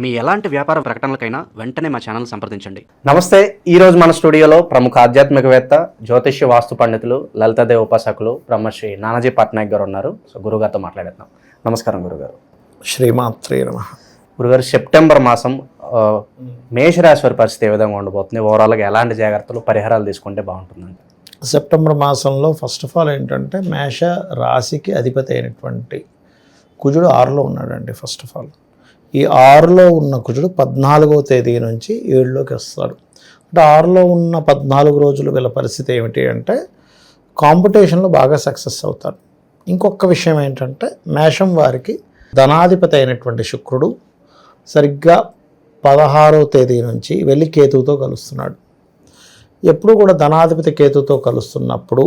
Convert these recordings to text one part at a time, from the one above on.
మీ ఎలాంటి వ్యాపార ప్రకటనలకైనా వెంటనే మా ఛానల్ సంప్రదించండి. నమస్తే ఈ రోజు మన స్టూడియోలో ప్రముఖ ఆధ్యాత్మికవేత్త జ్యోతిష్య వాస్తు పండితులు లలితాదేవి ఉపాసకులు బ్రహ్మశ్రీ నానాజీ పట్నాయక్ గారు ఉన్నారు. సో గురుగారితో మాట్లాడేద్దాం. నమస్కారం గురుగారు. శ్రీమాత్రే నమ. గురుగారు సెప్టెంబర్ మాసం మేషరాశి వారి పరిస్థితి ఏ విధంగా ఉండబోతుంది? ఓవరాల్గా ఎలాంటి జాగ్రత్తలు పరిహారాలు తీసుకుంటే బాగుంటుందండి? సెప్టెంబర్ మాసంలో ఫస్ట్ ఆఫ్ ఆల్ ఏంటంటే మేష రాశికి అధిపతి అయినటువంటి కుజుడు ఆరులో ఉన్నాడండి ఫస్ట్ ఆఫ్ ఆల్. ఈ ఆరులో ఉన్న కుజుడు పద్నాలుగవ తేదీ నుంచి ఏడులోకి వస్తాడు. అంటే ఆరులో ఉన్న పద్నాలుగు రోజులు వీళ్ళ పరిస్థితి ఏమిటి అంటే కాంపిటీషన్లో బాగా సక్సెస్ అవుతారు ఇంకొక విషయం ఏంటంటే మేషం వారికి ధనాధిపతి అయినటువంటి శుక్రుడు సరిగ్గా పదహారవ తేదీ నుంచి వెళ్ళి కేతువుతో కలుస్తున్నాడు. ఎప్పుడు కూడా ధనాధిపతి కేతుతో కలుస్తున్నప్పుడు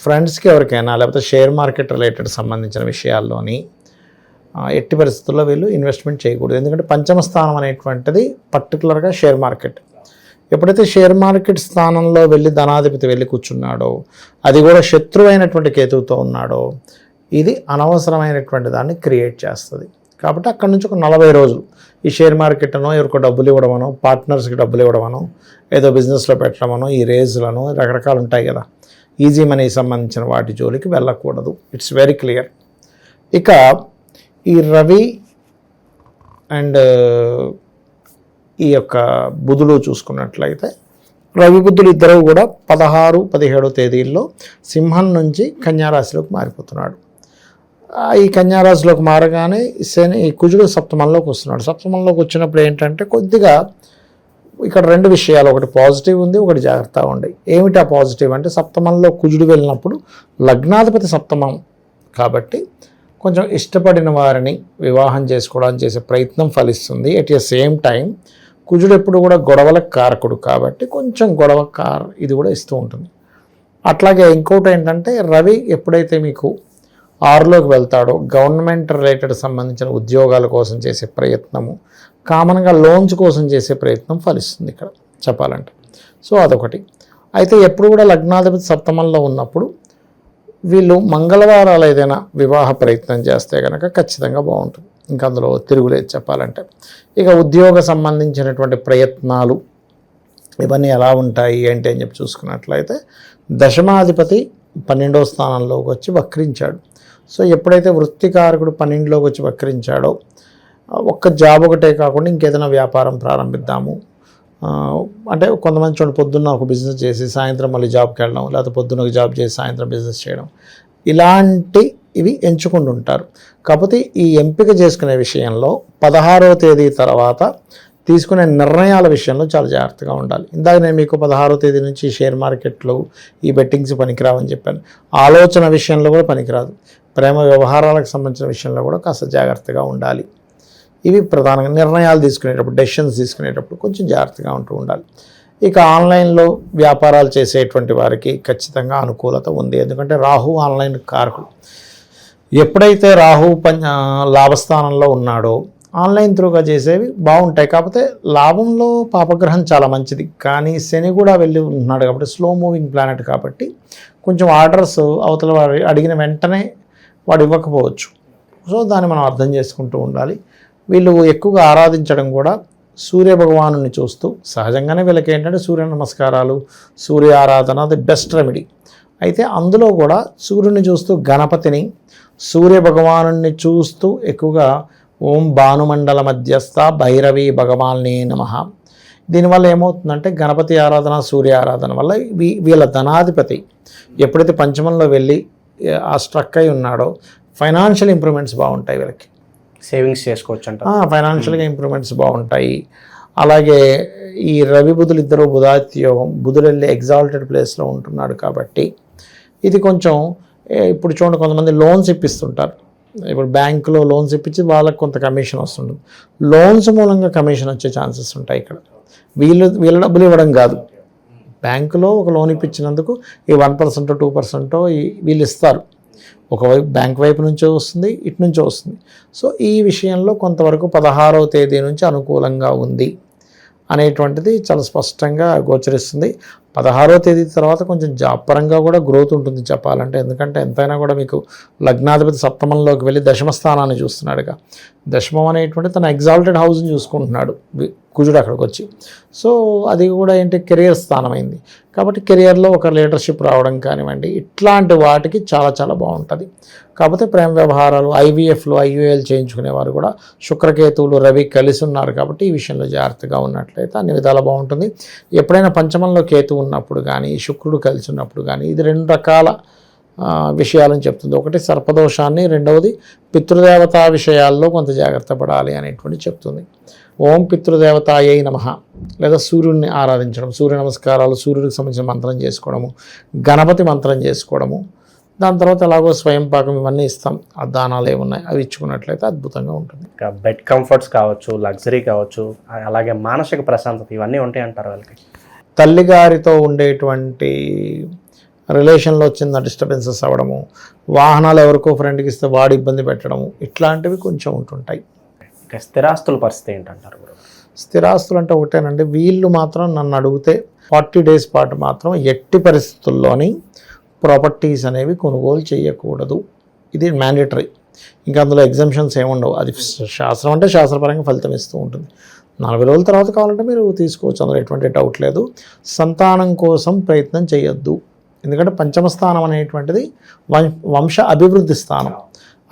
ఫ్రెండ్స్కి ఎవరికైనా లేకపోతే షేర్ మార్కెట్ రిలేటెడ్ సంబంధించిన విషయాల్లోని ఎట్టి పరిస్థితుల్లో వీళ్ళు ఇన్వెస్ట్మెంట్ చేయకూడదు. ఎందుకంటే పంచమ స్థానం అనేటువంటిది పర్టికులర్గా షేర్ మార్కెట్ ఎప్పుడైతే షేర్ మార్కెట్ స్థానంలో వెళ్ళి ధనాధిపతి వెళ్ళి కూర్చున్నాడో అది కూడా శత్రువైనటువంటి కేతువుతో ఉన్నాడో ఇది అనవసరమైనటువంటి దాన్ని క్రియేట్ చేస్తుంది. కాబట్టి అక్కడ నుంచి ఒక నలభై రోజులు ఈ షేర్ మార్కెట్ను ఎవరికో డబ్బులు ఇవ్వడమనో పార్ట్నర్స్కి డబ్బులు ఇవ్వడమనో ఏదో బిజినెస్లో పెట్టడమనో ఈ రేజులను రకరకాలు ఉంటాయి కదా. ఈజీ మనీ సంబంధించిన వాటి జోలికి వెళ్ళకూడదు. ఇట్స్ వెరీ క్లియర్ ఇక ఈ రవి అండ్ ఈ యొక్క బుధులు చూసుకున్నట్లయితే రవి బుద్ధులు ఇద్దరు కూడా పదహారు పదిహేడో తేదీల్లో సింహం నుంచి కన్యారాశిలోకి మారిపోతున్నాడు. ఈ కన్యారాశిలోకి మారగానే శని ఈ కుజుడు సప్తమంలోకి వస్తున్నాడు. సప్తమంలోకి వచ్చినప్పుడు ఏంటంటే కొద్దిగా ఇక్కడ రెండు విషయాలు ఒకటి పాజిటివ్ ఉంది ఒకటి జాగ్రత్త ఉంది ఏమిటి ఆ పాజిటివ్ అంటే సప్తమంలో కుజుడు వెళ్ళినప్పుడు లగ్నాధిపతి సప్తమం కాబట్టి కొంచెం ఇష్టపడిన వారిని వివాహం చేసుకోవడానికి చేసే ప్రయత్నం ఫలిస్తుంది. ఎట్ ఎ సేమ్ టైం కుజుడు ఎప్పుడు కూడా గొడవలకు కారకుడు కాబట్టి కొంచెం గొడవ కార్ ఇది కూడా ఇస్తూ ఉంటుంది. అట్లాగే ఇంకోటి ఏంటంటే రవి ఎప్పుడైతే మీకు ఆరులోకి వెళ్తాడో గవర్నమెంట్ రిలేటెడ్ సంబంధించిన ఉద్యోగాల కోసం చేసే ప్రయత్నము కామన్గా లోన్స్ కోసం చేసే ప్రయత్నం ఫలిస్తుంది ఇక్కడ చెప్పాలంటే. సో అదొకటి. అయితే ఎప్పుడు కూడా లగ్నాధిపతి సప్తమంలో ఉన్నప్పుడు వీళ్ళు మంగళవారాలు ఏదైనా వివాహ ప్రయత్నం చేస్తే కనుక ఖచ్చితంగా బాగుంటుంది. ఇంకా అందులో తిరుగులేదు చెప్పాలంటే. ఇక ఉద్యోగ సంబంధించినటువంటి ప్రయత్నాలు ఇవన్నీ ఎలా ఉంటాయి ఏంటి అని చెప్పి చూసుకున్నట్లయితే దశమాధిపతి పన్నెండవ స్థానంలోకి వచ్చి వక్రించాడు. సో ఎప్పుడైతే వృత్తికారకుడు పన్నెండులోకి వచ్చి వక్రించాడో ఒక్క జాబ్ ఒకటే కాకుండా ఇంకేదైనా వ్యాపారం ప్రారంభిద్దాము. అంటే కొంతమంది చూడండి పొద్దున్న ఒక బిజినెస్ చేసి సాయంత్రం మళ్ళీ జాబ్కి వెళ్ళడం లేకపోతే పొద్దున్న ఒక జాబ్ చేసి సాయంత్రం బిజినెస్ చేయడం. ఇలాంటి ఇవి ఎంచుకుంటూ ఉంటారు. కాకపోతే ఈ ఎంపిక చేసుకునే విషయంలో పదహారవ తేదీ తర్వాత తీసుకునే నిర్ణయాల విషయంలో చాలా జాగ్రత్తగా ఉండాలి. ఇందాక నేను మీకు పదహారో తేదీ నుంచి షేర్ మార్కెట్లు ఈ బెట్టింగ్స్ పనికిరావని చెప్పాను. ఆలోచన విషయంలో కూడా పనికిరాదు. ప్రేమ వ్యవహారాలకు సంబంధించిన విషయంలో కూడా కాస్త జాగ్రత్తగా ఉండాలి. ఇవి ప్రధానంగా నిర్ణయాలు తీసుకునేటప్పుడు డెసిషన్స్ తీసుకునేటప్పుడు కొంచెం జాగ్రత్తగా ఉంటూ ఉండాలి. ఇక ఆన్లైన్లో వ్యాపారాలు చేసేటువంటి వారికి ఖచ్చితంగా అనుకూలత ఉంది. ఎందుకంటే రాహు ఆన్లైన్ కారకుడు. ఎప్పుడైతే రాహు పం లాభస్థానంలో ఉన్నాడో ఆన్లైన్ త్రూగా చేసేవి బాగుంటాయి. కాకపోతే లాభంలో పాపగ్రహం చాలా మంచిది. కానీ శని కూడా వెళ్ళి ఉంటున్నాడు కాబట్టి స్లో మూవింగ్ ప్లానెట్ కాబట్టి కొంచెం ఆర్డర్స్ అవతల వారి అడిగిన వెంటనే వాడు ఇవ్వకపోవచ్చు. సో దాన్ని మనం అర్థం చేసుకుంటూ ఉండాలి. వీళ్ళు ఎక్కువగా ఆరాధించడం కూడా సూర్య భగవాను చూస్తూ సహజంగానే వీళ్ళకి ఏంటంటే సూర్య నమస్కారాలు సూర్య ఆరాధన ది బెస్ట్ రెమెడీ అయితే అందులో కూడా సూర్యుని చూస్తూ గణపతిని సూర్య భగవాను చూస్తూ ఎక్కువగా ఓం భానుమండల మధ్యస్థ భైరవి భగవాన్ని నమ. దీనివల్ల ఏమవుతుందంటే గణపతి ఆరాధన సూర్య ఆరాధన వల్ల వీ వీళ్ళ ధనాధిపతి ఎప్పుడైతే పంచమంలో వెళ్ళి ఆ స్ట్రక్ అయి ఉన్నాడో ఫైనాన్షియల్ ఇంప్రూవ్మెంట్స్ బాగుంటాయి వీళ్ళకి. సేవింగ్స్ చేసుకోవచ్చు అంట ఫైనాన్షియల్గా ఇంప్రూవ్మెంట్స్ బాగుంటాయి. అలాగే ఈ రవి బుధులు ఇద్దరు బుధాదిత్య యోగం బుధుడు వెళ్ళి ఎగ్జాల్టెడ్ ప్లేస్లో ఉంటున్నాడు కాబట్టి ఇది కొంచెం ఇప్పుడు చూడండి కొంతమంది లోన్స్ ఇప్పిస్తుంటారు. ఇప్పుడు బ్యాంకులో లోన్స్ ఇప్పించి వాళ్ళకి కొంత కమిషన్ వస్తుంటుంది లోన్స్ మూలంగా కమిషన్ వచ్చే ఛాన్సెస్ ఉంటాయి ఇక్కడ. వీళ్ళు వీళ్ళ డబ్బులు ఇవ్వడం కాదు. బ్యాంకులో ఒక లోన్ ఇప్పించినందుకు ఈ వన్ పర్సెంట్ టూ పర్సెంటో వీళ్ళు ఇస్తారు. ఒకవైపు బ్యాంక్ వైపు నుంచో వస్తుంది ఇటు నుంచో వస్తుంది. సో ఈ విషయంలో కొంతవరకు పదహారవ తేదీ నుంచి అనుకూలంగా ఉంది అనేటువంటిది చాలా స్పష్టంగా గోచరిస్తుంది. పదహారో తేదీ తర్వాత కొంచెం జాబ్ పరంగా కూడా గ్రోత్ ఉంటుంది చెప్పాలంటే. ఎందుకంటే ఎంతైనా కూడా మీకు లగ్నాధిపతి సప్తమంలోకి వెళ్ళి దశమ స్థానాన్ని చూస్తున్నాడుగా. దశమం అనేటువంటి తన ఎగ్జాల్టెడ్ హౌస్ని చూసుకుంటున్నాడు కుజుడు అక్కడికి వచ్చి సో అది కూడా ఏంటి కెరియర్ స్థానమైంది. కాబట్టి కెరియర్లో ఒక లీడర్షిప్ రావడం కానివ్వండి ఇట్లాంటి వాటికి చాలా చాలా బాగుంటుంది. కాకపోతే ప్రేమ వ్యవహారాలు ఐవీఎఫ్లు ఐయుఎల్ చేయించుకునేవారు కూడా శుక్రకేతువులు రవి కలిసి ఉన్నారు కాబట్టి ఈ విషయంలో జాగ్రత్తగా ఉన్నట్లయితే అన్ని విధాలు బాగుంటుంది. ఎప్పుడైనా పంచమంలో కేతువు ఉన్నప్పుడు కానీ శుక్రుడు కలిసి ఉన్నప్పుడు కానీ ఇది రెండు రకాల ఆ, విషయాలని చెప్తుంది. ఒకటి సర్పదోషాన్ని రెండవది పితృదేవతా విషయాల్లో కొంత జాగ్రత్త పడాలి అనేటువంటి చెప్తుంది. ఓం పితృదేవతాయై నమ. లేదా సూర్యుడిని ఆరాధించడం సూర్య నమస్కారాలు సూర్యుడికి సంబంధించిన మంత్రం చేసుకోవడము గణపతి మంత్రం చేసుకోవడము. దాని తర్వాత ఎలాగో స్వయం పాకం ఇవన్నీ ఇస్తాం. ఆ దానాలు ఏమున్నాయి? అవి ఇచ్చుకున్నట్లయితే అద్భుతంగా ఉంటుంది. ఇంకా బెడ్ కంఫర్ట్స్ కావచ్చు లగ్జరీ కావచ్చు అలాగే మానసిక ప్రశాంతత ఇవన్నీ ఉంటాయి అంటారు వాళ్ళకి. తల్లిగారితో ఉండేటువంటి రిలేషన్లో చిన్న డిస్టర్బెన్సెస్ అవ్వడము వాహనాలు ఎవరికో ఫ్రెండ్కి ఇస్తే వాడు ఇబ్బంది పెట్టడము ఇట్లాంటివి కొంచెం ఉంటుంటాయి. ఇంకా స్థిరాస్తుల పరిస్థితి ఏంటంటారు స్థిరాస్తులు అంటే ఒకటేనండి వీళ్ళు మాత్రం నన్ను అడిగితే ఫార్టీ డేస్ పాటు మాత్రం ఎట్టి పరిస్థితుల్లోని ప్రాపర్టీస్ అనేవి కొనుగోలు చేయకూడదు. ఇది మ్యాండేటరీ. ఇంకా అందులో ఎగ్జామ్షన్స్ ఏముండవు. అది శాస్త్రం అంటే శాస్త్రపరంగా ఫలితం ఇస్తూ ఉంటుంది. నలభై రోజుల తర్వాత కావాలంటే మీరు తీసుకోవచ్చు అందులో ఎటువంటి డౌట్ లేదు. సంతానం కోసం ప్రయత్నం చేయొద్దు. ఎందుకంటే పంచమ స్థానం అనేటువంటిది వం- వంశ అభివృద్ధి స్థానం.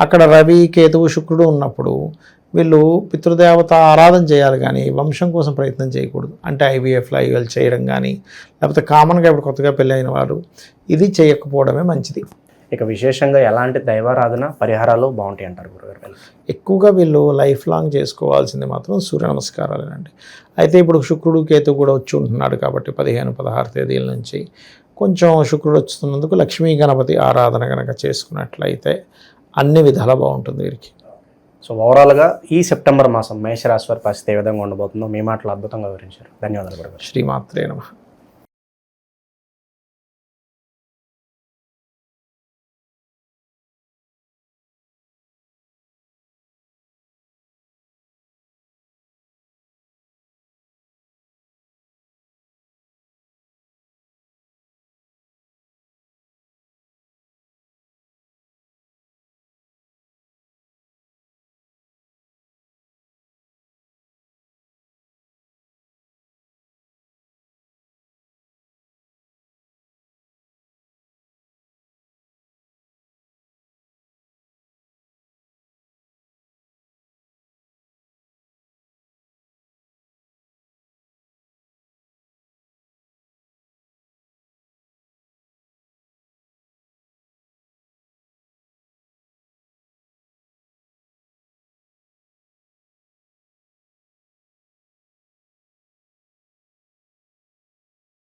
అక్కడ రవి కేతువు శుక్రుడు ఉన్నప్పుడు వీళ్ళు పితృదేవత ఆరాధన చేయాలి కానీ వంశం కోసం ప్రయత్నం చేయకూడదు. అంటే ఐవీఎఫ్లో ఐవీఎల్ చేయడం కానీ లేకపోతే కామన్గా ఇప్పుడు కొత్తగా పెళ్ళైన వారు ఇది చేయకపోవడమే మంచిది. ఇక విశేషంగా ఎలాంటి దైవారాధన పరిహారాలు బాగుంటాయి అంటారు గురుగారు? ఎక్కువగా వీళ్ళు లైఫ్ లాంగ్ చేసుకోవాల్సింది మాత్రం సూర్య నమస్కారాలేనండి. అయితే ఇప్పుడు శుక్రుడు కేతు కూడా వచ్చి ఉంటున్నాడు కాబట్టి పదిహేను పదహారు తేదీల నుంచి కొంచెం శుక్రుడు వస్తున్నందుకు లక్ష్మీ గణపతి ఆరాధన కనుక చేసుకున్నట్లయితే అన్ని విధాలా బాగుంటుంది వీరికి. సో ఓవరాల్గా ఈ సెప్టెంబర్ మాసం మేషరాశి వారి పరిస్థితి ఏ విధంగా ఉండబోతుందో మీ మాటలు అద్భుతంగా వివరించారు. ధన్యవాదాలు శ్రీమాత్రే నమ.